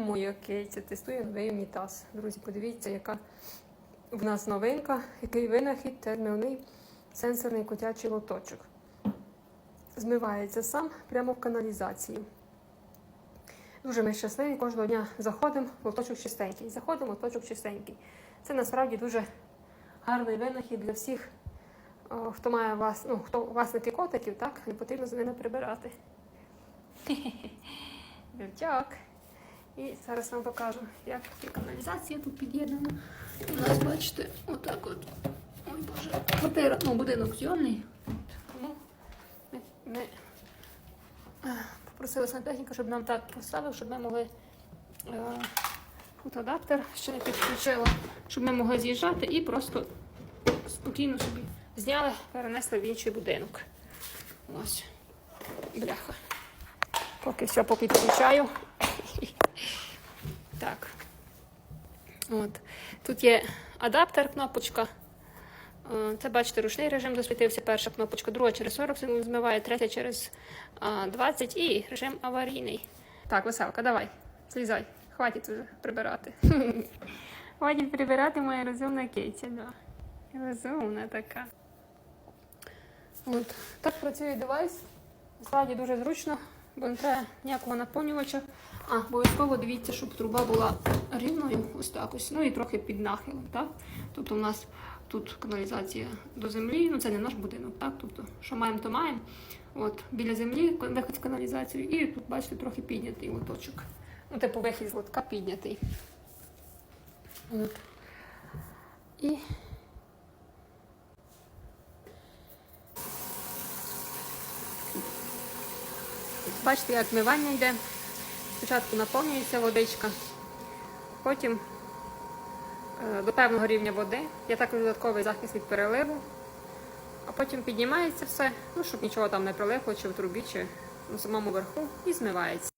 Моя кейця тестує новий унітаз. Друзі, подивіться, яка в нас новинка, який винахід, термівний сенсорний котячий лоточок. Змивається сам прямо в каналізації. Дуже ми щасливі, кожного дня заходимо, лоточок чистенький. Заходимо, лоточок чистенький. Це насправді дуже гарний винахід для всіх, хто має вас, ну, хто власники котиків, так, не потрібно за ними прибирати. Вівчак. І зараз вам покажу, як каналізація тут під'єднана. У нас, бачите, отак от. Ой Боже, квартира, ну, будинок зйомний. Тому ми, ми попросили сантехніка, щоб нам так поставив, щоб ми могли е, адаптер ще не підключила, щоб ми могли з'їжджати і просто спокійно собі зняли, перенесли в інший будинок. Ось. Бляха. Поки все попідключаю. Так. От. Тут є адаптер, кнопочка. Е, Це, бачите, ручний режим засвітився. Перша кнопочка, друга через 40 секунд змиває, третя через 20 і режим аварійний. Так, веселка, давай, злізай. Хватить вже прибирати. Хватить прибирати моя розумна кейця, да. Розумна така. От. Так працює девайс. Насправді дуже зручно, бо не треба ніякого наповнювача. А, обов'язково дивіться, щоб труба була рівною, ось так ось, ну і трохи під нахилом. Так? Тобто у нас тут каналізація до землі, ну це не наш будинок, так? Тобто, що маємо, то маємо. От, біля землі вихід в каналізацію, і тут, бачите, трохи піднятий лоточок. Ну, типу вихід з лотка піднятий. От. І Бачите, як вмивання йде. Спочатку наповнюється водичка, потім е, до певного рівня води. Є також додатковий захист від переливу, а потім піднімається все, ну, щоб нічого там не прилипло, чи в трубі, чи на самому верху, і змивається.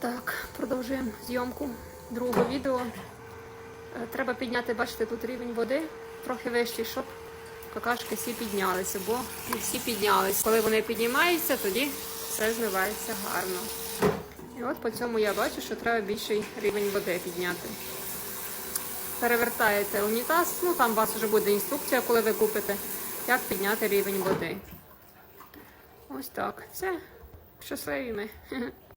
Так, продовжуємо зйомку другого відео. Е, Треба підняти, бачите, тут рівень води трохи вищий, щоб какашки всі піднялися, бо не всі піднялися. Коли вони піднімаються, тоді все змивається гарно. І от по цьому я бачу, що треба більший рівень води підняти. Перевертаєте унітаз, ну там у вас вже буде інструкція, коли ви купите, як підняти рівень води. Ось так. Все. Щасливі ми.